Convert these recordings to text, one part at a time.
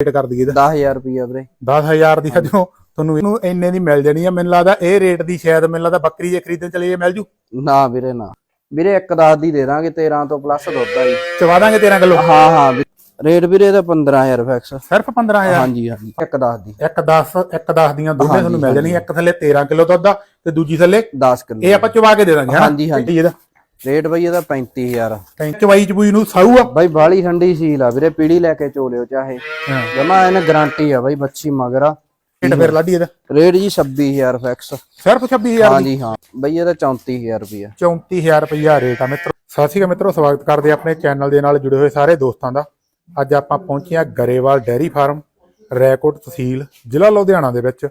Rate ਕਰ ਦਈਏ ਇਹਦਾ। 10000 ਰੁਪਿਆ ਵੀਰੇ। 10000 ਦੀ ਸੱਜਣੋ ਤੁਹਾਨੂੰ ਇਹਨੂੰ ਇੰਨੇ ਦੀ ਮਿਲ ਜਾਣੀ ਆ। ਮੈਨੂੰ ਲੱਗਦਾ ਇਹ ਰੇਟ ਦੀ ਸ਼ਾਇਦ ਮੈਨੂੰ ਲੱਗਦਾ ਬੱਕਰੀ ਜੇ ਖਰੀਦਣ ਚਲੇ ਜੇ ਮਿਲ ਜੂ? ਨਾ ਵੀਰੇ ਨਾ। ਵੀਰੇ ਇੱਕ 10 ਦੀ ਦੇ ਦਾਂਗੇ 13 ਤੋਂ ਪਲੱਸ ਦੁੱਧ ਆ ਜੀ। ਚਵਾ ਦਾਂਗੇ 13 ਕਿਲੋ? ਹਾਂ ਹਾਂ। ਰੇਟ ਵੀਰੇ ਇਹਦਾ 15000 ਫਿਕਸ ਸਿਰਫ 15000 ਹਾਂਜੀ ਹਾਂਜੀ। ਇੱਕ 10 ਦੀ। ਇੱਕ 10 ਇੱਕ 10 ਦੀਆਂ ਦੋਨੇ ਤੁਹਾਨੂੰ ਮਿਲ ਜਾਣੀਆਂ। ਇੱਕ ਥੱਲੇ 13 ਕਿਲੋ ਦੁੱਧ ਆ ਤੇ ਦੂਜੀ ਥੱਲੇ 10 ਕਿਲੋ। ਇਹ ਆਪਾਂ ਚਵਾ ਕੇ ਦੇ ਦਾਂਗੇ ਹਾਂਜੀ, ਹਾਂਜੀ। ਇਹਦਾ। ਰੇਟ ਬਈ ਇਹਦਾ 35000 ਤੇ ਚਵਾਈ ਚਬੂਈ ਨੂੰ ਸਾਊ ਆ। ਬਾਈ ਬਾਲੀ ਠੰਡੀ ਸੀਲ ਆ ਵੀਰੇ ਪੀੜੀ ਲੈ ਕੇ ਚੋਲਿਓ ਚਾਹੇ। ਹਾਂ। ਜਮਾ ਇਹਨੇ ਗਾਰੰਟੀ ਆ ਬਾਈ ਬੱਚੀ ਮਗਰ ਆ। ਰੇਟ ਫਿਰ ਲਾਡੀ ਇਹਦਾ। ਰੇਟ ਜੀ 26000 ਫਿਕਸ ਸਿਰਫ 26000 ਹਾਂਜੀ ਹਾਂ ਬਈ ਇਹਦਾ 34000 ਰੁਪਿਆ 34000 ਰੁਪਇਆ ਰੇਟ ਆ ਮਿੱਤਰੋ। ਸਤਿ ਸ਼੍ਰੀ ਅਕਾਲ ਮਿੱਤਰੋ ਸਵਾਗਤ ਕਰਦੇ ਹਾਂ ਆਪਣੇ ਚੈਨਲ ਦੇ ਨਾਲ ਜੁੜੇ ਹੋਏ ਸਾਰੇ ਦੋਸਤਾਂ ਦਾ। ਅੱਜ ਆਪਾਂ ਪਹੁੰਚੇ ਹਾਂ ਗਰੇਵਾਲ ਡੈਰੀ ਫਾਰਮ ਰੈਕੋਟ ਤਹਿਸੀਲ ਜ਼ਿਲ੍ਹਾ ਲੁਧਿਆਣਾ ਦੇ ਵਿੱਚ।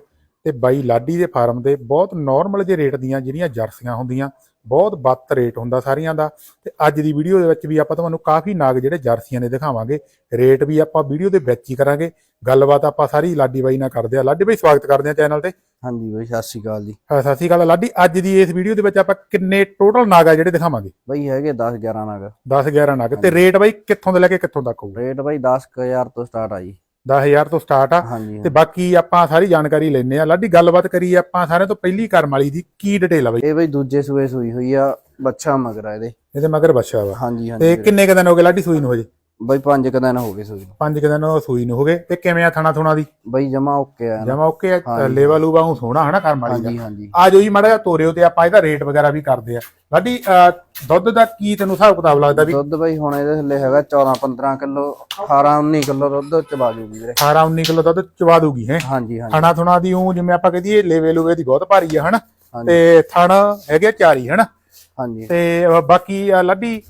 ਤੇ ਬਾਈ ਲਾਡੀ ਦੇ ਫਾਰਮ ਦੇ ਬਹੁਤ ਨਾਰਮਲ ਜਿਹੇ ਰੇਟ ਦੀਆਂ ਜਿਹੜੀਆਂ ਜਰਸੀਆਂ ਹੁੰਦੀਆਂ। ਬਹੁਤ ਬੱਤ ਰੇਟ ਹੁੰਦਾ ਸਾਰੀਆਂ ਦਾ ਤੇ ਅੱਜ ਦੀ ਵੀਡੀਓ ਦੇ ਵਿੱਚ ਵੀ ਆਪਾਂ ਤੁਹਾਨੂੰ ਕਾਫੀ ਨਾਗ ਜਿਹੜੇ ਜਰਸੀਆਂ ਨੇ ਦਿਖਾਵਾਂਗੇ। ਰੇਟ ਵੀ ਆਪਾਂ ਵੀਡੀਓ ਦੇ ਵਿੱਚ ਹੀ ਕਰਾਂਗੇ। ਗੱਲਬਾਤ ਆਪਾਂ ਸਾਰੀ ਲਾਡੀ ਬਾਈ ਨਾਲ ਕਰਦੇ ਆ ਲਾਡੀ ਬਾਈ ਸਵਾਗਤ ਕਰਦੇ ਆ ਚੈਨਲ ਤੇ। ਹਾਂਜੀ ਬਈ ਸਤਿ ਸ਼੍ਰੀ ਅਕਾਲ ਜੀ। ਹਾਂ, ਸਤਿ ਸ਼੍ਰੀ ਅਕਾਲ। ਲਾਡੀ ਅੱਜ ਦੀ ਇਸ ਵੀਡੀਓ ਦੇ ਵਿੱਚ ਆਪਾਂ ਕਿੰਨੇ ਟੋਟਲ ਨਾਗ ਆ ਜਿਹੜੇ ਦਿਖਾਵਾਂਗੇ? ਬਈ ਹੈਗੇ 10 11 ਨਗ। 10 11 ਨਗ ਤੇ ਰੇਟ ਬਾਈ ਕਿੱਥੋਂ ਤੋਂ ਲੈ ਕੇ ਕਿੱਥੋਂ ਤੱਕ ਹੋਊਗਾ ਰੇਟ ਬਈ 10000 ਤੋਂ ਸਟਾਰਟ ਆ ਜੀ। 10000 ਤੋਂ ਸਟਾਰਟ ਆ। ਹਾਂਜੀ ਤੇ ਬਾਕੀ ਆਪਾਂ ਸਾਰੀ ਜਾਣਕਾਰੀ ਲੈਣੇ ਆ ਲਾਡੀ ਗੱਲਬਾਤ ਕਰੀਏ ਆਪਾਂ ਸਾਰਿਆਂ ਤੋਂ ਪਹਿਲੀ ਕਰਮ ਵਾਲੀ ਦੀ ਕੀ ਡਿਟੇਲ ਆ ਬਾਈ? ਇਹ ਬਈ ਦੂਜੇ ਸੂਏ ਸੂਈ ਹੋਈ ਆ ਬੱਚਾ ਮਗਰ ਆ ਇਹਦੇ। ਇਹਦੇ ਮਗਰ ਬੱਚਾ ਵਾ। ਹਾਂਜੀ ਹਾਂਜੀ। ਤੇ ਕਿੰਨੇ ਕ ਦਿਨ ਹੋ ਗਏ ਲਾਡੀ ਸੂਈ ਨੂੰ ਹਜੇ? ਬਈ ਪੰਜ ਕੁ ਦਿਨ ਹੋ ਗਏ ਸੂਈ ਨੂੰ। ਪੰਜ ਕ ਦਿਨ ਸੂਈ ਨੂੰ ਹੋ ਗਏ। ਤੇ ਕਿਵੇਂ ਆ ਥਣਾ ਥੁਣਾ ਦੀ? ਬਈ ਜਮਾ ਓਕੇ ਆ ਨਾ। ਜਮਾ ਓਕੇ ਆ। ਲੈਵਲ ਲੂਵਾ ਨੂੰ ਸੋਹਣਾ ਹਨਾ ਕਰਮ ਵਾਲੀ ਦਾ। ਹਾਂਜੀ ਹਾਂਜੀ। ਆ ਜੋ ਜੀ ਮਾੜਾ ਜਿਹਾ ਤੋਰਿਓ ਤੇ ਆਪਾਂ ਇਹਦਾ ਰੇਟ ਵਗੈਰਾ ਵੀ ਕਰਦੇ ਆ। ਲਾਡੀ ਅਹ, ਦੁੱਧ ਦਾ ਕੀ ਤੈਨੂੰ ਹਿਸਾਬ ਕਿਤਾਬ ਲੱਗਦਾ ਵੀ? ਦੁੱਧ ਬਈ ਹੁਣ ਇਹਦੇ ਥੱਲੇ ਹੈਗਾ 14 15 ਕਿਲੋ 18 19 ਕਿਲੋ ਦੁੱਧ ਚਬਾ ਜੂਗੀ ਵੀਰੇ। 18 19 ਕਿਲੋ ਦੁੱਧ ਚਵਾ ਦੂਗੀ ਹੈ? ਹਾਂਜੀ ਹਾਂਜੀ। ਥਣਾ ਥੁਣਾ ਦੀ ਉਹ ਜਿਵੇਂ ਆਪਾਂ ਕਹਦੀਏ ਲੇਵੇ ਲੂਵੇ ਦੀ ਬਹੁਤ ਭਾਰੀ ਆ ਹਨਾ? ਹਾਂਜੀ। ਤੇ ਥਣ ਹੈਗੇ ਚਾਰੀ ਹਨਾ? ਹਾਂਜੀ। ਤੇ ਅਹ ਬਾਕੀ ਆ ਲੱਡੀ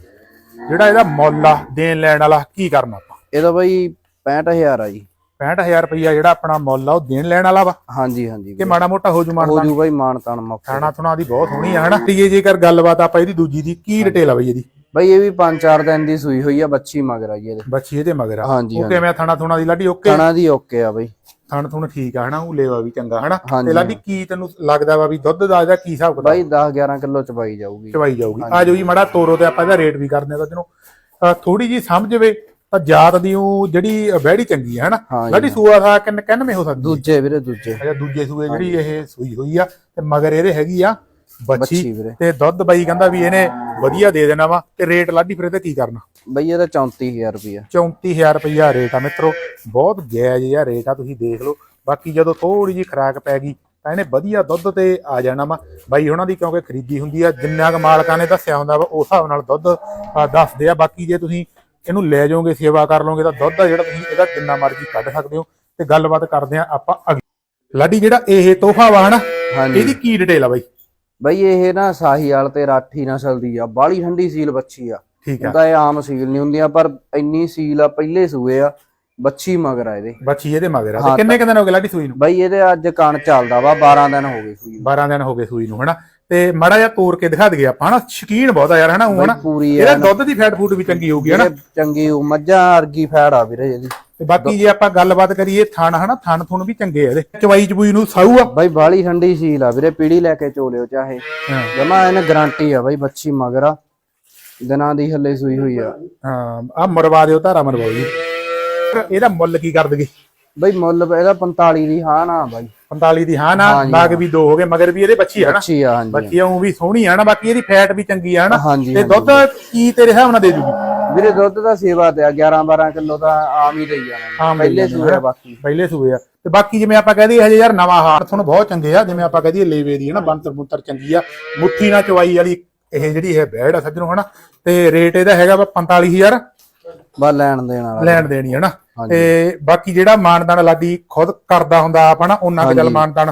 ਜਿਹੜਾ ਇਹਦਾ ਮੁੱਲ ਆ ਦੇਣ ਲੈਣ ਵਾਲਾ ਕੀ ਕਰਨਾ ਆਪਾਂ? ਇਹਦਾ ਬਈ 65000 ਆ ਜੀ। 65000 ਰੁਪਈਆ ਜਿਹੜਾ ਆਪਣਾ ਮੁੱਲ ਆ ਉਹ ਦੇਣ ਲੈਣ ਵਾਲਾ ਵਾ? ਹਾਂਜੀ ਹਾਂਜੀ। ਕਿ ਮਾੜਾ ਮੋਟਾ ਹੋ ਜੂ ਹੋ ਮਾਨਤਾ ਜੂ ਬਈ ਮਾਨ ਤਾਨ ਮੌਕੇ ਥਾਣਾ ਥੁਣਾ ਦੀ ਬਹੁਤ ਸੋਹਣੀ ਆ ਹਨਾ? ਜੇ ਜੇਕਰ ਗੱਲਬਾਤ ਆਪਾਂ ਇਹਦੀ ਦੂਜੀ ਦੀ ਕੀ ਡਿਟੇਲ ਆ ਬਈ ਇਹਦੀ? ਬਈ ਇਹ ਵੀ 5-4 ਦਿਨ ਦੀ ਸੂਈ ਹੋਈ ਆ ਬੱਚੀ ਮਗਰ ਆ ਜੀ ਇਹਦੇ। ਬੱਚੀ ਇਹਦੇ ਮਗਰ ਆ। ਹਾਂਜੀ ਕਿਵੇਂ ਆ? ਥਾਣਾ ਥੁਣਾ ਦੀ ਲਾਡੀ ਓਕੇ? ਖਾਣਾ ਦੀ ਓਕੇ ਆ ਬਈ। ਥਣ ਥੁਣ ਠੀਕ ਆ ਹਨਾ? ਉਹ ਲੇਵਾ ਵੀ ਚੰਗਾ ਹਨਾ। ਤੇ ਲਾਡੀ ਕੀ ਤੈਨੂੰ ਲੱਗਦਾ ਵਾ ਵੀ ਦੁੱਧ ਦਾ ਇਹਦਾ ਕੀ ਹਿਸਾਬ ਕਿਤਾਬ? ਬਾਈ 10-11 ਕਿਲੋ ਚਬਾਈ ਜਾਊਗੀ। ਚਵਾਈ ਜਾਊਗੀ। ਆ ਜੋ ਜੀ ਮਾੜਾ ਤੋਰੋ ਤੇ ਆਪਾਂ ਇਹਦਾ ਰੇਟ ਵੀ ਕਰਦੇ ਆ ਤਾਂ ਜਿਹਨੂੰ ਥੋੜੀ ਜੀ ਸਮਝਵੇ ਤਾਂ ਜਾਤ ਦੀ ਉਹ ਜਿਹੜੀ ਬਹਿੜੀ ਚੰਗੀ ਹੈ ਹਨਾ? ਲਾਡੀ ਸੂਆ ਦਾ ਕਿੰਨ ਕਿੰਨਵੇਂ ਹੋ ਸਕਦੀ ਦੂਜੇ ਵੀਰੇ ਦੂਜੇ। ਅੱਛਾ ਦੂਜੇ ਸੂਏ ਜਿਹੜੀ ਇਹ ਸੂਈ ਹੋਈ ਆ ਤੇ ਮਗਰ ਇਹਦੇ ਹੈਗੀ ਆ ਬੱਚੀ ਤੇ ਦੁੱਧ ਬਾਈ ਕਹਿੰਦਾ ਵੀ ਇਹਨੇ ਵਧੀਆ ਦੇ ਦੇਣਾ ਵਾ ਤੇ ਰੇਟ ਲਾਡੀ ਫਿਰ ਇਹਦਾ ਕੀ ਕਰਨਾ? ਬਈ ਇਹਦਾ 34000 ਰੁਪਿਆ 34000 ਰੁਪਈਆ ਰੇਟ ਆ ਮਿੱਤਰੋ ਬਹੁਤ ਜਾਇਜ਼ ਜਿਹਾ ਰੇਟ ਆ ਤੁਸੀਂ ਦੇਖ ਲਓ। ਬਾਕੀ ਜਦੋਂ ਥੋੜੀ ਜੀ ਖਰਾਕ ਪੈ ਗਈ ਤਾਂ ਇਹਨੇ ਵਧੀਆ ਦੁੱਧ ਤੇ ਆ ਜਾਣਾ ਵਾ। ਬਾਈ ਉਹਨਾਂ ਦੀ ਕਿਉਂਕਿ ਖਰੀਦੀ ਹੁੰਦੀ ਆ ਜਿੰਨਾ ਕੁ ਮਾਲਕਾਂ ਨੇ ਦੱਸਿਆ ਹੁੰਦਾ ਵਾ ਉਸ ਹਿਸਾਬ ਨਾਲ ਦੁੱਧ ਦੱਸਦੇ ਆ। ਬਾਕੀ ਜੇ ਤੁਸੀਂ ਇਹਨੂੰ ਲੈ ਜਾਓਗੇ ਸੇਵਾ ਕਰ ਲਓਗੇ ਤਾਂ ਦੁੱਧ ਆ ਜਿਹੜਾ ਤੁਸੀਂ ਇਹਦਾ ਜਿੰਨਾ ਮਰਜ਼ੀ ਕੱਢ ਸਕਦੇ ਹੋ। ਤੇ ਗੱਲਬਾਤ ਕਰਦੇ ਆ ਆਪਾਂ ਅਗਲੀ ਲਾਡੀ ਜਿਹੜਾ ਇਹ ਤੋਹਫਾ ਵਾ ਹਨਾ ਇਹਦੀ ਕੀ ਡਿਟੇਲ ਆ ਬਾਈ? ਬਈ ਇਹ ਨਾ ਸਾਹੀਵਾਲ ਤੇ ਰਾਠੀ ਨਸਲ ਦੀ ਆ ਬਾਲੀ ਠੰਡੀ ਸੀਲ ਬੱਚੀ ਆ। ਠੀਕ ਆ। ਹੁੰਦਾ ਇਹ ਆਮ ਸੀਲ ਨਹੀਂ ਹੁੰਦੀਆਂ ਪਰ ਇੰਨੀ ਸੀਲ ਆ ਪਹਿਲੇ ਸੂਏ ਆ ਬੱਚੀ ਮਗਰ ਆ ਇਹਦੇ। ਬੱਚੀ ਇਹਦੇ ਮਗਰ ਆ। ਤੇ ਕਿੰਨੇ ਕੁ ਦਿਨ ਹੋ ਗਏ ਲਾਡੀ ਸੂਈ ਨੂੰ? ਬਈ ਇਹਦੇ ਅੱਜ ਕਣ ਚੱਲਦਾ ਵਾ 12 ਦਿਨ ਹੋ ਗਏ ਸੂਈ ਨੂੰ। 12 ਦਿਨ ਹੋ ਗਏ ਸੂਈ ਨੂੰ ਹਨਾ? ਤੇ ਮਾੜਾ ਜਿਹਾ ਤੋੜ ਕੇ ਦਿਖਾ ਦਈਏ ਆਪਾਂ ਹਨਾ? ਸ਼ਕੀਨ ਬਹੁਤ ਆ ਯਾਰ ਹਨਾ? ਉਹ ਹਨਾ? ਇਹਦਾ ਦੁੱਧ ਦੀ ਫੈਟ ਫੂਡ ਵੀ ਚੰਗੀ ਹੋਊਗੀ ਹਨਾ? ਚੰਗੀ ਉਹ ਮੱਝਾਂ ਵਰਗੀ ਫੈੜ ਆ ਵੀਰੇ ਇਹਦੀ। ਤੇ ਬਾਕੀ ਜੇ ਆਪਾਂ ਗੱਲਬਾਤ ਕਰੀਏ ਥਣ ਹਨਾ ਥਣ ਥੁਣ ਵੀ ਚੰਗੇ ਆ ਇਹਦੇ। ਚਵਾਈ ਚਬੂਈ ਨੂੰ ਸਾਊ ਆ। ਬਈ ਬਾਲੀ ਠੰਡੀ ਸੀਲ ਆ ਵੀਰੇ ਪੀੜੀ ਲੈ ਕੇ ਚੋਲਿਓ ਚਾਹੇ। ਹਾਂ। ਜਮਾ ਇਹਨੇ ਗਾਰੰਟੀ ਆ ਬਈ ਬੱਚੀ ਮਗਰ ਆ। ਦਿਨਾਂ ਦੀ ਹੱਲੇ ਸੂਈ ਹੋਈ ਆ। ਹਾਂ ਆ ਮਰਵਾ ਦਿਓ ਧਾਰਾ ਮਰਵਾਓ ਜੀ। ਇਹਦਾ ਮੁੱਲ ਕੀ ਕਰ ਦਗੇ ਬਈ ਮੁੱਲ ਇਹਦਾ 45 ਦੀ ਹਾਂ ਨਾ ਬਾਈ। 45 ਦੀ ਹਾਂ ਨਾ ਨਾਗ ਵੀ ਦੋ ਹੋ ਗਏ ਮਗਰ ਵੀ ਇਹਦੇ ਬੱਚੀ ਆ ਨਾ। ਅੱਛੀ ਆ ਹਾਂਜੀ ਬੱਚੀ ਉਹ ਵੀ ਸੋਹਣੀ ਆ ਨਾ ਬਾਕੀ ਇਹਦੀ ਫੈਟ ਵੀ ਚੰਗੀ ਆ ਨਾ। ਤੇ ਦੁੱਧ ਕੀ ਤੇਰੇ ਹਿਸਾਬ ਨਾਲ ਦੇ ਜੂਗੀ? ਵੀਰੇ ਦੁੱਧ ਦਾ ਸੇਵਾ ਤੇ ਆ 11 12 ਕਿਲੋ ਦਾ ਆਮ ਹੀ ਦੇਈ ਜਾਣਾ। ਪਹਿਲੇ ਸੂਏ ਆ ਬਾਕੀ। ਪਹਿਲੇ ਸੂਏ ਆ। ਤੇ ਬਾਕੀ ਜਿਵੇਂ ਆਪਾਂ ਕਹਦੇ ਹਜੇ ਯਾਰ ਨਵਾਂ ਹਾਰ ਤੁਹਾਨੂੰ ਬਹੁਤ ਚੰਗੇ ਆ ਜਿਵੇਂ ਆਪਾਂ ਕਹਦੀਏ ਲੇਵੇ ਦੀ ਹਨਾ ਬੰਤਰ ਬੁੰਤਰ ਚੰਗੀ ਆ। ਮੁੱਠੀ ਨਾਲ ਚਵਾਈ ਵਾਲੀ ਇਹ ਜਿਹੜੀ ਇਹ ਬੈੜ ਆ ਸੱਜਣੋ ਹਨਾ? ਤੇ ਰੇਟ ਇਹਦਾ ਹੈਗਾ ਵਾ 45000 ਬਸ ਲੈਣ ਦੇਣ ਵਾਲਾ। ਲੈਣ ਦੇਣੀ ਹਨਾ ਤੇ ਬਾਕੀ ਜਿਹੜਾ ਮਾਨਦਾਨ ਲਾਡੀ ਖੁਦ ਕਰਦਾ ਹੁੰਦਾ ਆਪ ਹਨਾ? ਉਹਨਾਂ ਦੇ ਚੱਲ ਮਾਨਦਾਨ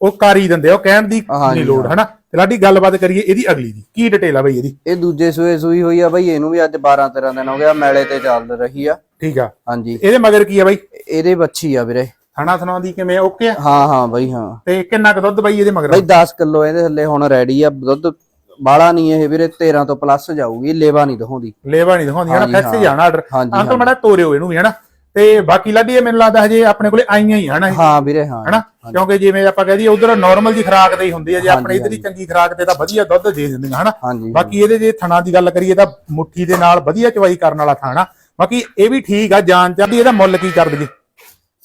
ਉਹ ਕਰ ਹੀ ਦਿੰਦੇ ਉਹ ਕਹਿਣ ਦੀ ਨਹੀਂ ਲੋੜ ਹਨਾ? ਤੇ ਲਾਡੀ ਗੱਲਬਾਤ ਕਰੀਏ ਇਹਦੀ ਅਗਲੀ ਦੀ। ਕੀ ਡਿਟੇਲ ਆ ਬਈ ਇਹਦੀ? ਇਹ ਦੂਜੇ ਸੂਏ ਸੂਈ ਹੋਈ ਆ ਬਈ ਇਹਨੂੰ ਵੀ ਅੱਜ 12 13 ਦਿਨ ਹੋ ਗਿਆ ਮੈਲੇ ਤੇ ਚੱਲ ਰਹੀ ਆ। ਠੀਕ ਆ। ਹਾਂਜੀ। ਇਹਦੇ ਮਗਰ ਕੀ ਆ ਬਈ? ਇਹਦੇ ਬੱਚੀ ਆ ਵੀਰੇ। ਥਣਾ ਥਣਾ ਦੀ ਕਿਵੇਂ ਓਕੇ ਆ? ਹਾਂ ਹਾਂ ਬਈ ਹਾਂ। ਤੇ ਕਿੰਨਾ ਕੁ ਦੁੱਧ ਬਈ ਇਹਦੇ ਮਗਰ? ਬਈ 10 ਕਿਲੋ ਇਹਦੇ ਥੱਲੇ ਹੁਣ ਰੈਡੀ ਆ। ਦੁੱਧ ਬਾਲਾ ਨਹੀਂ ਇਹ ਵੀਰੇ 13 ਤੋਂ ਪਲੱਸ ਜਾਊਗੀ ਲੇਵਾ ਨਹੀਂ ਦਿਖਾਉਂਦੀ। ਲੇਵਾ ਨਹੀਂ ਦਿਖਾਉਂਦੀ ਹਨਾ? ਫਿਕਸ ਜਾਣਾ ਆਰਡਰ ਅੰਕਲ ਮੜਾ ਤੋਰਿਓ ਇਹਨੂੰ ਵੀ ਹਨਾ? ਤੇ ਬਾਕੀ ਲਾਡੀ ਇਹ ਮੈਨੂੰ ਲੱਗਦਾ ਹਜੇ ਆਪਣੇ ਕੋਲੇ ਆਈਆਂ ਹੀ ਹਨਾ ਹਾਂ ਵੀਰੇ ਹਾਂ। ਹਨਾ? ਕਿਉਂਕਿ ਜਿਵੇਂ ਆਪਾਂ ਕਹਿ ਦਈਏ ਉਧਰ ਨਾਰਮਲ ਦੀ ਖਰਾਕ ਦੇ ਹੀ ਹੁੰਦੀ ਹੈ ਜੇ ਆਪਣੇ ਇਧਰ ਹੀ ਚੰਗੀ ਖਰਾਕ ਤੇ ਤਾਂ ਵਧੀਆ ਦੁੱਧ ਦੇ ਦਿੰਦੀਆਂ ਹਨਾ? ਬਾਕੀ ਇਹਦੇ ਜੇ ਥਣਾ ਦੀ ਗੱਲ ਕਰੀਏ ਤਾਂ ਮੁੱਠੀ ਦੇ ਨਾਲ ਵਧੀਆ ਚਵਾਈ ਕਰਨ ਵਾਲਾ ਥਾਣਾ ਬਾਕੀ ਇਹ ਵੀ ਠੀਕ ਆ ਜਾਨ ਚਾਹਦੀ ਇਹਦਾ ਮੁੱਲ ਕੀ ਕਰ ਦਈਏ?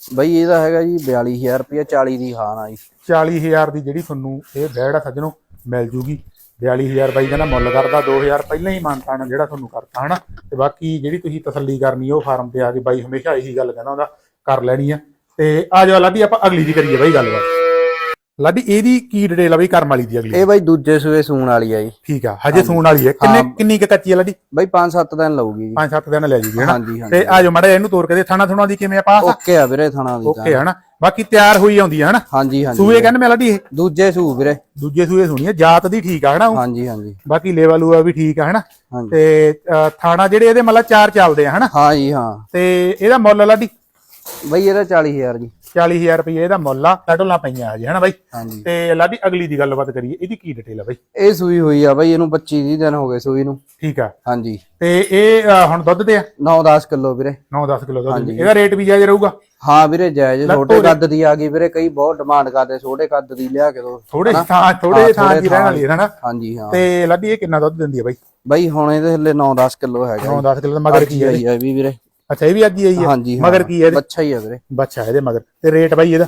ਬਈ ਇਹਦਾ ਹੈਗਾ ਜੀ 42000 ਰੁਪਏ 40 ਦੀ ਹਾਨ ਆ ਜੀ 40000 ਦੀ ਜਿਹੜੀ ਤੁਹਾਨੂੰ ਇਹ ਬੈੜ ਆ ਸੱਜਣੋ ਮਿਲ ਜੂਗੀ। 42000 ਬਾਈ ਕਹਿੰਦਾ ਮੁੱਲ ਕਰਦਾ 2000 ਪਹਿਲਾਂ ਹੀ ਮਾਨਤਾ ਨਾਲ ਜਿਹੜਾ ਤੁਹਾਨੂੰ ਕਰਤਾ, ਹਨਾ? ਤੇ ਬਾਕੀ ਜਿਹੜੀ ਤੁਸੀਂ ਤਸੱਲੀ ਕਰਨੀ ਉਹ ਫਾਰਮ ਤੇ ਆ ਕੇ ਬਾਈ ਹਮੇਸ਼ਾ ਇਹੀ ਗੱਲ ਕਹਿੰਦਾ ਹੁੰਦਾ, ਕਰ ਲੈਣੀ ਆ। ਤੇ ਆ ਜਾਓ ਲਾਡੀ, ਆਪਾਂ ਅਗਲੀ ਦੀ ਕਰੀਏ ਬਾਈ ਗੱਲਬਾਤ। ਲਾਡੀ ਇਹਦੀ ਕੀ ਡਿਟੇਲ ਆ ਬਈ ਕਰਮ ਵਾਲੀ ਦੀ ਅਗਲੀ? ਇਹ ਬਈ ਦੂਜੇ ਸੂਏ ਸੂਣ ਵਾਲੀ ਆ ਜੀ। ਠੀਕ ਆ ਹਜੇ ਸੂਣ ਵਾਲੀ ਹੈ ਕਿੰਨੇ ਕਿੰਨੀ ਕੁ ਕੱਚੀ ਆ ਲਾਡੀ? ਬਈ 5-7 ਦਿਨ ਲਊਗੀ ਜੀ। 5-7 ਦਿਨ ਲੈ ਜੂਗੀ ਹਨਾ ਹਾਂਜੀ ਹਾਂਜੀ। ਤੇ ਆ ਜਾਓ ਮੜਾ ਇਹਨੂੰ ਤੋਰ ਕੇ ਦੇ। ਥਾਣਾ ਥੁਣਾ ਦੀ ਕਿਵੇਂ ਆ ਪਾਸ ਓਕੇ ਆ ਵੀਰੇ ਥਣਾ ਦੀ ਓਕੇ ਹਨਾ ਬਾਕੀ ਤਿਆਰ ਹੋਈ ਆਉਂਦੀ ਆ ਹਨਾ ਹਾਂਜੀ ਹਾਂਜੀ ਸੂਏ ਕਹਿੰਦੇ ਮੈਂ ਲਾਡੀ ਇਹ? ਦੂਜੇ ਸੂ ਵੀਰੇ। ਦੂਜੇ ਸੂਏ ਸੁਣੀ ਆ ਜਾਤ ਦੀ ਠੀਕ ਆ ਹਨਾ। ਹਾਂਜੀ ਹਾਂਜੀ। ਬਾਕੀ ਲੇਵਲ ਲੂਆ ਵੀ ਠੀਕ ਆ ਹਨਾ ਹਾਂਜੀ। ਤੇ ਥਾਣਾ ਜਿਹੜੇ ਇਹਦੇ ਮਤਲਬ ਚਾਰ ਚੱਲਦੇ ਆ ਹਨਾ ਹਾਂ ਜੀ ਹਾਂ। ਤੇ ਇਹਦਾ ਮੁੱਲ ਲਾਡੀ? ਬਈ ਇਹਦਾ 40000 ਜੀ। ਰੁਪਏ ਇਹਦਾ ਮੁੱਲ ਆ ਟਟੋਲਾਂ ਪਈਆਂ ਹਜੇ ਹਨਾ ਬਾਈ? ਹਾਂਜੀ। ਤੇ ਲਾਡੀ ਅਗਲੀ ਦੀ ਗੱਲਬਾਤ ਕਰੀਏ ਇਹਦੀ ਕੀ ਡਿਟੇਲ ਆ ਬਾਈ? ਇਹ ਸੂਈ ਹੋਈ ਆ ਬਈ ਇਹਨੂੰ 25 30 ਦਿਨ ਹੋ ਗਏ ਸੂਈ ਨੂੰ। ਠੀਕ ਆ। ਹਾਂਜੀ। ਤੇ ਇਹ ਅ, ਹੁਣ ਦੁੱਧ ਤੇ ਆ? 9-10 ਕਿਲੋ ਵੀਰੇ। 9-10 ਕਿਲੋ ਦੁੱਧ ਦੀ। ਇਹਦਾ ਰੇਟ ਵੀ ਜਾਇਜ਼ ਰਹੂਗਾ? ਹਾਂ ਵੀਰੇ ਜਾਇਜ਼ ਛੋਟੇ ਕੱਦ ਦੀ ਆ ਗਈ ਵੀਰੇ ਕਈ ਬਹੁਤ ਡਿਮਾਂਡ ਕਰਦੇ ਛੋਟੇ ਕੱਦ ਦੀ ਲਿਆ ਕੇ ਦੋ ਥੋੜੇ ਥਾਂ ਥੋੜੇ ਥਾਂ ਦੀ ਰਹਿਣ ਵਾਲੀ ਹੈ ਹਨਾ? ਹਾਂਜੀ ਹਾਂ। ਤੇ ਲਾਡੀ ਇਹ ਕਿੰਨਾ ਦੁੱਧ ਦਿੰਦੀ ਹੈ ਬਾਈ? ਬਈ ਹੁਣ ਇਹਦੇ ਹਲੇ 9-10 ਕਿਲੋ ਹੈਗਾ 9-10 ਕਿਲੋ ਦਾ ਮਗਰ ਕੀ ਜੀ ਆ ਵੀ ਵੀਰੇ। ਅੱਛਾ ਇਹ ਵੀ ਅੱਜ ਹੀ ਆਈ ਹੈ ਹਾਂਜੀ ਹਾਂ। ਮਗਰ ਕੀ ਹੈ ਇਹਦੇ? ਬੱਚਾ ਹੀ ਆ ਵੀਰੇ। ਬੱਚਾ ਇਹਦੇ ਮਗਰ। ਤੇ ਰੇਟ ਬਾਈ ਇਹਦਾ?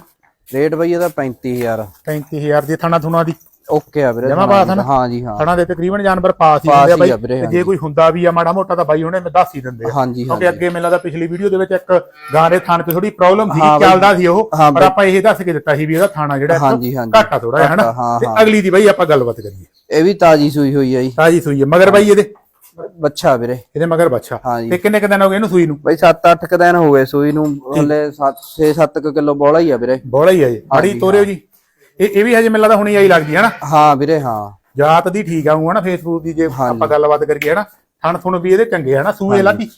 ਰੇਟ ਬਈ ਇਹਦਾ 35000 35000 ਦੀ ਥਾਣਾ ਥੁਣਾ ਦੀ। ਓਕੇ ਆ ਵੀਰੇ ਜਮਾਂ ਪਾਸ ਆ ਨਾ? ਹਾਂ ਜੀ ਹਾਂ। ਥਾਣਾ ਦੇ ਤਕਰੀਬਨ ਜਾਨਵਰ ਪਾਸ ਹੀ ਪਾਸ ਹੁੰਦੇ ਆ ਹੀ ਬਾਈ। ਆ ਵੀਰੇ, ਤੇ ਜੇ ਕੋਈ ਹੁੰਦਾ ਵੀ ਆ ਮਾੜਾ ਮੋਟਾ ਤਾਂ ਬਾਈ ਉਹਨੇ ਮੈਂ ਦੱਸ ਹੀ ਦਿੰਦੇ ਆ। ਹਾਂਜੀ ਕਿਉਂਕਿ ਅੱਗੇ ਮੈਨੂੰ ਲੱਗਦਾ ਪਿਛਲੀ ਵੀਡੀਓ ਦੇ ਵਿੱਚ ਇੱਕ ਗਾਂ ਦੇ ਥਾਣ ਤੇ ਥੋੜੀ ਪ੍ਰੋਬਲਮ ਸੀ ਹਾਂ ਬਾਈ। ਚੱਲਦਾ ਸੀ ਉਹ ਹਾਂ ਪਰ ਆਪਾਂ ਇਹ ਦੱਸ ਕੇ ਦਿੱਤਾ ਸੀ ਵੀ ਇਹਦਾ ਥਾਣਾ ਜਿਹੜਾ ਹਾਂਜੀ ਘਾਟਾ ਥੋੜਾ ਹੈ ਹਨਾ ਹਾਂ, ਤੇ ਹਾਂ। ਅਗਲੀ ਦੀ ਬਾਈ ਆਪਾਂ ਗੱਲਬਾਤ ਕਰੀਏ। ਇਹ ਵੀ ਤਾਜੀ ਸੂਈ ਹੋਈ ਆ ਜੀ। ਤਾਜੀ ਸੂਈ ਹੈ ਮਗਰ ਬਾਈ ਇਹਦੇ? ਬੱਚਾ ਵੀਰੇ। ਇਹਦੇ ਮਗਰ ਬੱਚਾ। ਹਾਂਜੀ। ਤੇ ਕਿੰਨੇ ਕ ਦਿਨ ਹੋ ਗਏ ਇਹਨੂੰ ਸੂਈ ਨੂੰ? ਬਈ 7-8 ਕ ਦਿਨ ਹੋ ਗਏ ਸੂਈ ਨੂੰ। ਹਲੇ 6-7 ਕਿਲੋ ਬੋਲਾ ਹੀ ਆ ਵੀਰੇ। ਬੋਲਾ ਹੀ ਆ ਜੀ ਮਾੜੀ ਤੋਰਿਓ ਜੀ। ਇਹ ਇਹ ਵੀ ਹਜੇ ਮੈਨੂੰ ਲੱਗਦਾ ਹੁਣੀ ਆਈ ਲੱਗਦੀ ਹੈ ਨਾ ਹਾਂ ਵੀਰੇ ਹਾਂ। ਜਾਤ ਦੀ ਠੀਕ ਆ ਉਹ ਹਨਾ ਫੇਸਬੁੱਕ ਦੀ ਜੇ ਆਪਾਂ ਗੱਲਬਾਤ ਕਰੀਏ ਹਨਾ? ਥਣ ਥੁਣ ਵੀ ਇਹਦੇ ਚੰਗੇ ਹਨਾ? ਸੂਏ ਲਾਡੀ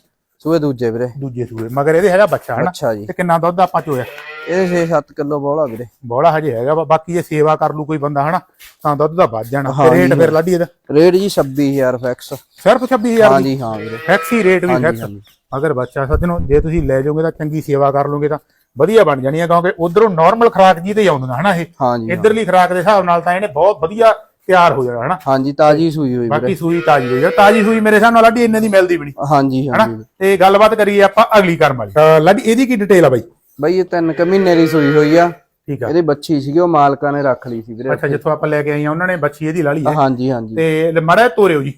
ਸੂਏ ਦੂਜੇ ਵੀਰੇ। ਦੂਜੇ ਸੂਏ। ਮਗਰ ਇਹਦੇ ਹੈਗਾ ਬੱਚਾ ਹਨਾ? ਅੱਛਾ ਜੀ। ਤੇ ਕਿੰਨਾ ਦੁੱਧ ਆਪਾਂ ਚੋਇਆ? ਇਹ 6-7 ਕਿਲੋ ਬੋਲਾ ਵੀਰੇ। ਬੋਲਾ ਹਜੇ ਹੈਗਾ ਵਾ ਬਾਕੀ ਜੇ ਸੇਵਾ ਕਰ ਲੂ ਕੋਈ ਬੰਦਾ ਹਨਾ ਤਾਂ ਦੁੱਧ ਦਾ ਵੱਧ ਜਾਣਾ। ਤੇ ਰੇਟ ਫਿਰ ਲਾਡੀ ਇਹਦਾ? ਰੇਟ ਜੀ 26000 ਫੈਕਸ ਸਿਰਫ 26000 ਹਾਂਜੀ ਹਾਂ ਵੀਰੇ। ਫੈਕਸੀ ਰੇਟ ਵੀ ਫੈਕਸ। ਅਗਰ ਬੱਚਾ ਸੱਜਣੋ ਜੇ ਤੁਸੀਂ ਲੈ ਜਾਓਗੇ ਤਾਂ ਚੰਗੀ ਸੇਵਾ ਕਰ ਲਓਗੇ ਤਾਂ ਵਧੀਆ ਬਣ ਜਾਣੀ ਹੈ ਕਿਉਂਕਿ ਉਧਰੋਂ ਨਾਰਮਲ ਖਰਾਕ ਜੀ ਤੇ ਹੀ ਆਉਂਦੀਆਂ ਹਨਾ ਇਹ। ਹਾਂਜੀ। ਇਧਰਲੀ ਖਰਾਕ ਦੇ ਹਿਸਾਬ ਨਾਲ ਤਾਂ ਇਹਨੇ ਬਹੁਤ ਵਧੀਆ ਤਿਆਰ ਹੋ ਜਾਣਾ ਹਨਾ। ਹਾਂਜੀ ਤਾਜੀ ਸੂਈ ਹੋਈ ਵੀਰੇ। ਬਾਕੀ ਸੂਈ ਤਾਜੀ ਹੋਈ ਆ। ਤਾਜੀ ਸੂਈ ਮੇਰੇ ਹਿਸਾਬ ਨਾਲ ਲਾਡੀ ਇੰਨੇ ਦੀ ਮਿਲਦੀ ਵੀ ਨਹੀਂ। ਹਾਂਜੀ ਹਨਾ? ਹਾਂਜੀ ਤੇ ਗੱਲਬਾਤ ਕਰੀਏ ਆਪਾਂ ਅਗਲੀ ਕਰਮ ਵਾਲੀ। ਤਾਂ ਲਾਡੀ ਇਹਦੀ ਕੀ ਡਿਟੇਲ ਆ ਬਾਈ? ਬਈ ਇਹ ਤਿੰਨ ਕ ਮਹੀਨੇ ਦੀ ਸੂਈ ਹੋਈ ਆ। ਠੀਕ ਆ। ਇਹਦੀ ਬੱਚੀ ਸੀਗੀ ਉਹ ਮਾਲਕਾਂ ਨੇ ਰੱਖ ਲਈ ਸੀ ਵੀਰੇ ਅੱਛਾ ਜਿੱਥੋਂ ਆਪਾਂ ਲੈ ਕੇ ਆਏ ਆ ਉਹਨਾਂ ਨੇ ਬੱਚੀ ਇਹਦੀ ਲਾ ਲਈ ਹੈ। ਹਾਂਜੀ ਹਾਂਜੀ। ਤੇ ਮੜਾ ਤੋਰਿਓ ਜੀ।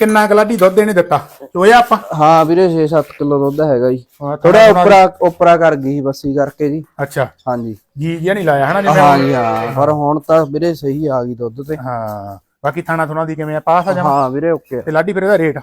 ਕਿੰਨਾ ਗਲਾਡੀ ਦੁੱਧ ਇਹਨੇ ਦਿੱਤਾ? ਚੋਇਆ ਆਪਾਂ? ਹਾਂ ਵੀਰੇ 6-7 ਕਿਲੋ ਦੁੱਧ ਹੈਗਾ ਜੀ। ਹਾਂ, ਥੋੜਾ ਉਪਰਾ ਉਪਰਾ ਕਰ ਗਈ ਬੱਸੀ ਕਰਕੇ ਜੀ। ਅੱਛਾ। ਹਾਂਜੀ। ਜੀ ਜੀ ਨਹੀਂ ਲਾਇਆ ਹਨਾ ਜਿਵੇਂ ਹਾਂਜੀ ਹਾਂ। ਪਰ ਹੁਣ ਤਾਂ ਵੀਰੇ ਸਹੀ ਆ ਗਈ ਦੁੱਧ ਤੇ। ਹਾਂ। ਬਾਕੀ ਥਾਣਾ ਥੁਣਾ ਦੀ ਕਿਵੇਂ ਆ? ਪਾਸ ਆ ਜਾਵਾਂ ਹਾਂ ਵੀਰੇ ਓਕੇ ਤੇ ਲਾਡੀ ਫਿਰ ਇਹਦਾ ਰੇਟ?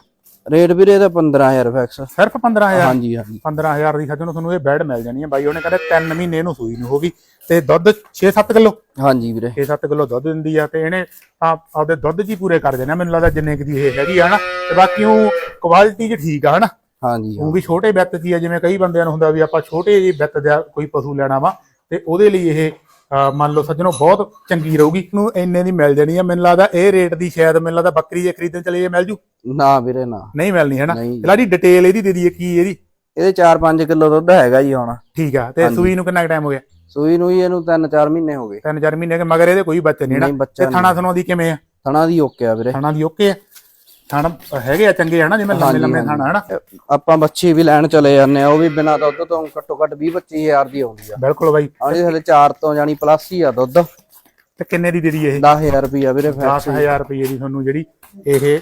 ਰੇਟ ਵੀਰੇ ਇਹਦਾ 15000 ਫੈਕਸ ਸਿਰਫ 15000 ਹਾਂਜੀ ਹਾਂਜੀ। 15000 ਦੀ ਸੱਜਣੋ ਤੁਹਾਨੂੰ ਇਹ ਬੈਡ ਮਿਲ ਜਾਣੀ ਹੈ। ਬਾਈ ਉਹਨੇ ਕਹਿੰਦੇ 3 ਮਹੀਨੇ ਇਹਨੂੰ ਸੂਈ ਨੂੰ ਹੋ ਗਈ। ਤੇ ਦੁੱਧ 6-7 ਕਿਲੋ? ਹਾਂਜੀ ਵੀਰੇ। 6-7 ਕਿਲੋ ਦੁੱਧ ਦਿੰਦੀ ਆ ਤੇ ਇਹਨੇ ਆਪਦੇ ਦੁੱਧ ਜੀ ਪੂਰੇ ਕਰ ਦੇਣਾ ਮੈਨੂੰ ਲੱਗਦਾ ਜਿੰਨੇ ਕੁ ਇਹ ਹੈਗੀ ਆ ਨਾ। ਤੇ ਬਾਕੀ ਉਹ ਕੁਆਲਿਟੀ ਚ ਠੀਕ ਆ ਹਨਾ? ਹਾਂਜੀ ਉਹ ਵੀ ਛੋਟੇ ਵਿੱਤ ਦੀ ਆ। ਜਿਵੇਂ ਕਈ ਬੰਦਿਆਂ ਨੂੰ ਹੁੰਦਾ ਵੀ ਆਪਾਂ ਛੋਟੇ ਜਿਹੇ ਵਿੱਤ ਦਾ ਕੋਈ ਪਸ਼ੂ ਲੈਣਾ ਵਾ ਤੇ ਉਹਦੇ ਲਈ ਇਹ ਮੰਨ ਲਓ ਸੱਜਣੋ ਬਹੁਤ ਚੰਗੀ ਰਹੂਗੀ। ਨੂੰ ਇੰਨੇ ਦੀ ਮਿਲ ਜਾਣੀ ਆ। ਮੈਨੂੰ ਲੱਗਦਾ ਇਹ ਰੇਟ ਦੀ ਸ਼ਾਇਦ ਮੈਨੂੰ ਲੱਗਦਾ ਬੱਕਰੀ ਜੇ ਖਰੀਦਣ ਚਲੇ ਜੇ ਮਿਲ ਜੂ? ਨਾ ਵੀਰੇ ਨਾ। ਨਹੀਂ ਮਿਲਣੀ ਹੈ ਨਾ ਨਹੀਂ। ਇਹਦੀ ਡਿਟੇਲ ਇਹਦੀ ਦੇ ਦਈਏ ਕੀ ਇਹਦੀ? ਇਹਦੇ 4-5 ਕਿਲੋ ਦੁੱਧ ਹੈਗਾ ਜੀ ਹੁਣ। ਠੀਕ ਆ ਤੇ ਸੂਈ ਨੂੰ ਕਿੰਨਾ ਟਾਈਮ ਹੋ ਗਿਆ? ਸੂਈ ਨੂੰ ਹੀ ਇਹਨੂੰ 3-4 ਮਹੀਨੇ ਹੋ ਗਏ। ਤਿੰਨ ਚਾਰ ਮਹੀਨੇ ਕੇ ਮਗਰ ਇਹਦੇ ਕੋਈ ਬੱਚੇ ਨਹੀਂ ਨਾ ਨਹੀਂ ਬੱਚਾ ਤੇ ਥਾਣਾ ਥਣੋਂ ਦੀ ਕਿਵੇਂ ਆ? ਥਣਾ ਦੀ ਓਕੇ ਆ ਵੀਰੇ। ਥਾਣਾ ਦੀ ਓਕੇ ਆ। ਥਾਣਾ ਹੈਗੇ ਆ ਚੰਗੇ ਆ ਨਾ ਜਿਵੇਂ ਲੰਮੇ ਲੰਮੇ ਥਾਣਾ ਹਨਾ? ਆਪਾਂ ਬੱਚੀ ਵੀ ਲੈਣ ਚਲੇ ਜਾਂਦੇ ਆ ਉਹ ਵੀ ਬਿਨਾਂ ਦੁੱਧ ਤੋਂ ਘੱਟੋ ਘੱਟ 20-25000 ਦੀ ਆਉਂਦੀ ਆ। ਬਿਲਕੁਲ ਬਾਈ। ਆਣੀ ਹਲੇ 4 ਤੋਂ ਜਾਨੀ ਪਲੱਸ ਹੀ ਆ ਦੁੱਧ। ਤੇ ਕਿੰਨੇ ਦੀ ਦੇ ਦਈਏ ਇਹ? 10000 ਰੁਪਿਆ ਵੀਰੇ ਫਿਰ 10000 ਰੁਪਏ ਦੀ ਤੁਹਾਨੂੰ ਜਿਹੜੀ ਇਹ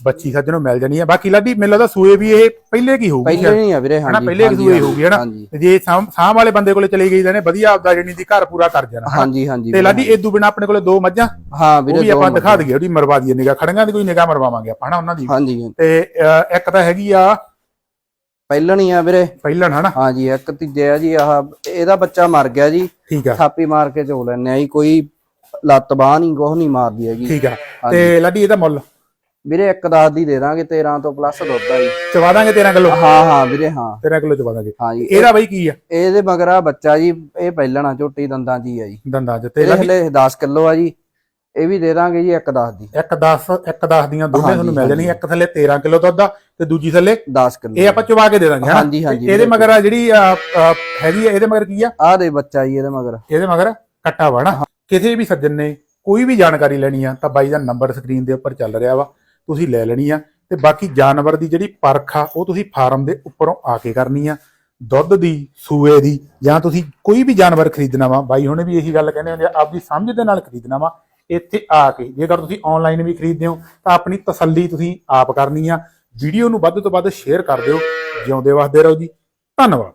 ਬੱਚੀ ਸੱਜਣੋਂ ਮਿਲ ਜਾਣੀ ਆ। ਬਾਕੀ ਲਾਡੀ ਮੈਨੂੰ ਲੱਗਦਾ ਸੂਏ ਵੀ ਇਹ ਪਹਿਲੇ ਕੀ ਹੋਊਗੀ ਪਹਿਲੇ ਨਹੀਂ ਆ ਵੀਰੇ ਹਾਂਜੀ ਪਹਿਲੇ ਕੀ ਸੂਏ ਹੋਊਗੀ ਹਨਾ ਜੇ ਸਾਂਭ ਵਾਲੇ ਬੰਦੇ ਕੋਲੇ ਚਲੀ ਗਈ ਇਹਨੇ ਵਧੀਆ ਆਪਦਾ ਜਿਹੜੀ ਦੀ ਘਰ ਪੂਰਾ ਕਰ ਜਾਣਾ। ਹਾਂਜੀ ਹਾਂਜੀ ਤੇ ਲਾਡੀ ਇਦੋਂ ਬਿਨਾ ਆਪਣੇ ਕੋਲੇ ਦੋ ਮੱਝਾਂ? ਹਾਂ ਵੀਰੇ ਵੀ ਆਪਾਂ ਦਿਖਾ ਦਈਏ ਉਹਦੀ ਮਰਵਾ ਦਈਏ ਨਿਗਾ ਖੜੀਆਂ ਦੀ ਕੋਈ ਨਿਗਾ ਮਰਵਾਵਾਂਗੇ ਆਪਾਂ ਹਨਾ ਉਹਨਾਂ ਦੀ ਹਾਂਜੀ ਤੇ ਇੱਕ ਤਾਂ ਹੈਗੀ ਆ ਪਹਿਲਣ ਹੀ ਆ ਵੀਰੇ। ਪਹਿਲਣ ਹਨਾ ਹਾਂਜੀ ਇੱਕ ਤੀਜੇ ਆ ਜੀ ਆਹ ਇਹਦਾ ਬੱਚਾ ਮਰ ਗਿਆ ਜੀ। ਠੀਕ ਆ। ਥਾਪੀ ਮਾਰ ਕੇ ਚੋ ਲੈਣੇ ਆ ਜੀ ਕੋਈ ਲੱਤ ਬਾਹ ਨਹੀਂ ਕੁਛ ਨਹੀਂ ਮਾਰਦੀ ਹੈਗੀ। ਠੀਕ ਆ। ਤੇ ਲਾਡੀ ਇਹਦਾ ਮੁੱਲ? ਵੀਰੇ ਇੱਕ ਦਸ ਦੀ ਦੇ ਦਾਂਗੇ 13 ਤੋਂ ਪਲੱਸ ਦੁੱਧ ਆ ਜੀ। ਚਵਾ ਦਾਂਗੇ 13 ਕਿਲੋ? ਹਾਂ ਹਾਂ ਵੀਰੇ ਹਾਂ। 13 ਕਿਲੋ ਚਵਾ ਦਾਂਗੇ। ਹਾਂਜੀ ਇਹਦਾ ਬਈ ਕੀ ਆ? ਇਹਦੇ ਮਗਰ ਆ ਬੱਚਾ ਜੀ ਇਹ ਪਹਿਲਣਾ ਝੋਟੀ ਦੰਦਾਂ ਦੀ ਆ ਜੀ। ਦੰਦਾਂ ਚ। ਤੇ ਹਲੇ 10 ਕਿਲੋ ਆ ਜੀ। ਇਹ ਵੀ ਦੇ ਦਾਂਗੇ ਜੀ ਇੱਕ 10 ਦੀ। ਇੱਕ 10 ਇੱਕ 10 ਦੀਆਂ ਦੋਨੇ ਤੁਹਾਨੂੰ ਮਿਲ ਜਾਣੀਆਂ। ਇੱਕ ਥੱਲੇ 13 ਕਿਲੋ ਦੁੱਧ ਆ ਤੇ ਦੂਜੀ ਥੱਲੇ 10 ਕਿਲੋ। ਇਹ ਆਪਾਂ ਚਵਾ ਕੇ ਦੇ ਦਾਂਗੇ ਹਾਂਜੀ, ਹਾਂਜੀ, ਇਹਦੇ ਮਗਰ ਆ ਜਿਹੜੀ ਹੈਗੀ ਆ ਇਹਦੇ ਮਗਰ ਕੀ ਆ? ਆ ਦੇ ਬੱਚਾ ਜੀ ਇਹਦੇ ਮਗਰ। ਇਹਦੇ ਮਗਰ ਕੱਟਾ ਵਾ ਨਾ। ਕਿਸੇ ਵੀ ਸੱਜਣ ਨੇ ਕੋਈ ਵੀ ਜਾਣਕਾਰੀ ਲੈਣੀ ਆ ਤਾਂ ਬਾਈ ਦਾ ਨੰਬਰ ਸਕਰੀਨ ਦੇ ਉੱਪਰ ਚੱਲ ਰਿਹਾ ਵਾ। ਤੁਸੀਂ ਲੈ ਲੈਣੀ ਆ ਤੇ ਬਾਕੀ ਜਾਨਵਰ ਦੀ ਜਿਹੜੀ ਪਰਖ ਆ, ਉਹ ਤੁਸੀਂ ਫਾਰਮ ਦੇ ਉੱਪਰੋਂ ਆ ਕੇ ਕਰਨੀ ਆ। ਦੁੱਧ ਦੀ, ਸੂਏ ਦੀ, ਜਾਂ ਤੁਸੀਂ ਕੋਈ ਵੀ ਜਾਨਵਰ ਖਰੀਦਣਾ ਵਾ, ਬਾਈ ਹੁਣੇ ਵੀ ਇਹੀ ਗੱਲ ਕਹਿੰਦੇ ਹੁੰਦੇ ਆ, ਆਪਦੀ ਸਮਝ ਦੇ ਨਾਲ ਖਰੀਦਣਾ ਵਾ, ਇੱਥੇ ਆ ਕੇ। ਜੇਕਰ ਤੁਸੀਂ ਆਨਲਾਈਨ ਵੀ ਖਰੀਦਦੇ ਹੋ, ਤਾਂ ਆਪਣੀ ਤਸੱਲੀ ਤੁਸੀਂ ਆਪ ਕਰਨੀ ਆ। ਵੀਡੀਓ ਨੂੰ ਵੱਧ ਤੋਂ ਵੱਧ ਸ਼ੇਅਰ ਕਰ ਦਿਓ। ਜਿਉਂਦੇ ਵਸਦੇ ਰਹੋ ਜੀ। ਧੰਨਵਾਦ।